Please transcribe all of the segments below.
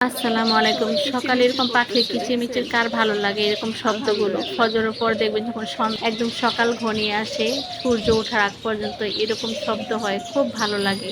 আসসালামু আলাইকুম। সকালে এরকম পাখির কিচিমিচির কার ভালো লাগে? এরকম শব্দগুলো। ফজরের পর দেখবেন যখন একদম সকাল ঘনিয়ে আসে, সূর্য ওঠার আগ পর্যন্ত এরকম শব্দ হয়, খুব ভালো লাগে।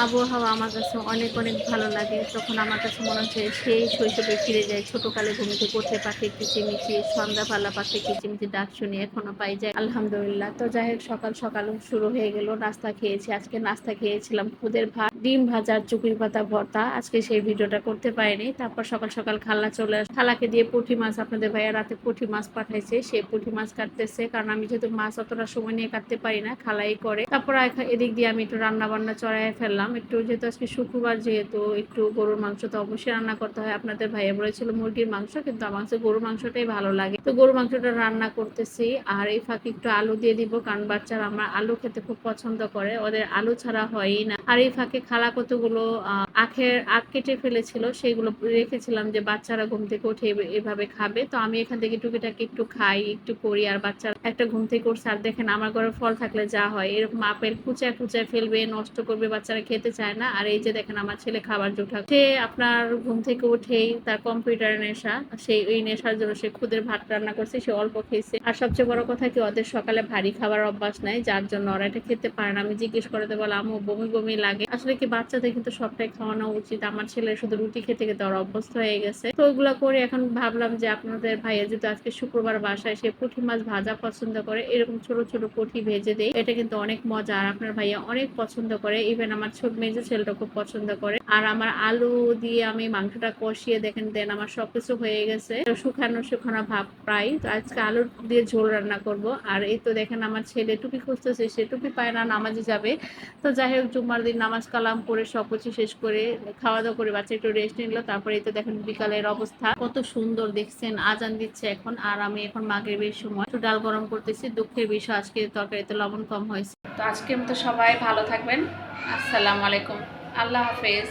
আবহাওয়া আমার কাছে অনেক অনেক ভালো লাগে। তখন আমার কাছে মনে হচ্ছে সেই শৈশবে ফিরে যায় ছোটকালে ঘুমিতে করতে পাখি কিচিমিচি সন্ধ্যাপালা পাখি কিচিমিচি ডাক শুনি এখনও পাই যায়। আলহামদুলিল্লাহ। তো যাই হোক, সকাল সকাল শুরু হয়ে গেল, নাস্তা খেয়েছি। আজকে নাস্তা খেয়েছিলাম খুদের ভাত। ডিম ভাজা চুপির পাতা, ভর্তা। আজকে সেই ভিডিওটা করতে পারিনি। তারপর সকাল সকাল খালা চলে আস। খালাকে দিয়ে পুঁটি মাছ আপনাদের ভাইয়া রাতে পুঁটি মাছ পাঠাইছে। সে পুঁটি মাছ কাটতেছে। কারণ আমি যেহেতু মাছ অতটা সময় নিয়ে কাটতে পারি না, খালাই করে। তারপর এদিক দিয়ে আমি একটু রান্না বান্না চড়াই ফেললাম। একটু যেহেতু আজকে শুক্রবার, যেহেতু একটু গরুর মাংস তো অবশ্যই রান্না করতে হয়। আপনাদের ভাইয়া বলেছিল মুরগির মাংস, কিন্তু আমার কাছে গরুর মাংসটাই ভালো লাগে। তো গরুর মাংসটা রান্না করতেছি। আর এই ফাঁকে একটু আলু দিয়ে দিব, কারণ বাচ্চারা আমার আলু খেতে খুব পছন্দ করে। ওদের আলু ছাড়া হয়ই না। আর এই ফাঁকে খালা কতগুলো আখের, আখ কেটে ফেলেছিল, সেগুলো রেখেছিলাম যে বাচ্চারা ঘুম থেকে উঠে এভাবে খাবে। তো আমি এখান থেকে টুকিটাকি একটু খাই, একটু করি, আর বাচ্চারা একটা ঘুম থেকে উঠছে। আর দেখেন, আমার ঘরে ফল থাকলে যা হয়, এরকম আপেল কুচায় কুচায় ফেলবে, নষ্ট করবে, বাচ্চারা খেতে চায় না। আর এই যে দেখেন, আমার ছেলে খাবার জোঠা সে আপনার ঘুম থেকে উঠেই তার কম্পিউটার নেশা, সেই, ওই নেশার জন্য সে খুদের ভাত রান্না করছে, সে অল্প খেয়েছে। আর সবচেয়ে বড় কথা কি, ওদের সকালে ভারী খাবার অভ্যাস নাই, যার জন্য ওরা এটা খেতে পারে না। আমি জিজ্ঞেস করতে বলে আমু বমি বমি লাগে? আসলে কি বাচ্চাদের কিন্তু সবটাই খাওয়ানো উচিত। আমার ছেলে শুধু রুটি খেতে খেতে ওরা অভ্যস্ত হয়ে গেছে। তো ওগুলা করে এখন ভাবলাম যে আপনাদের ভাইয়া যেহেতু আজকে শুক্রবার বাসায়, সে পুঁটি মাছ ভাজা পছন্দ করে। এরকম ছোট ছোট পুঁটি ভেজে দেয় এটা কিন্তু অনেক মজা। আর আপনার ভাইয়া অনেক পছন্দ করে। ইভেন আমার ছোট মেজো ছেলেটা খুব পছন্দ করে। আর আমার আলু দিয়ে আমি মাংসটা কষিয়ে দেখেন, দেন আমার সবকিছু হয়ে গেছে। শুকানো শুকানো ভাব প্রায়। তো আজকে আলু দিয়ে ঝোল রান্না করব। আর এই তো দেখেন আমার ছেলে টুপি খুঁজতেছে, সে টুপি পায় না, নামাজে যাবে। তো যাই হোক, জুম্মার দিন নামাজ কালাম করে সবকিছু শেষ করে খাওয়া দাওয়া করে বাচ্চা একটু রেস্ট নিল। তারপরে তো দেখেন বিকালের অবস্থা। কত সুন্দর দেখছেন, আজান দিচ্ছে এখন। আর আমি এখন মাঘের বেশ সময় একটু ডাল গরম করতেছি। দুঃখের বিষয়, আজকে তরকারিতে লবণ কম হয়েছে। তো আজকের মতো সবাই ভালো থাকবেন। আসসালামু আলাইকুম। আল্লাহ হাফেজ।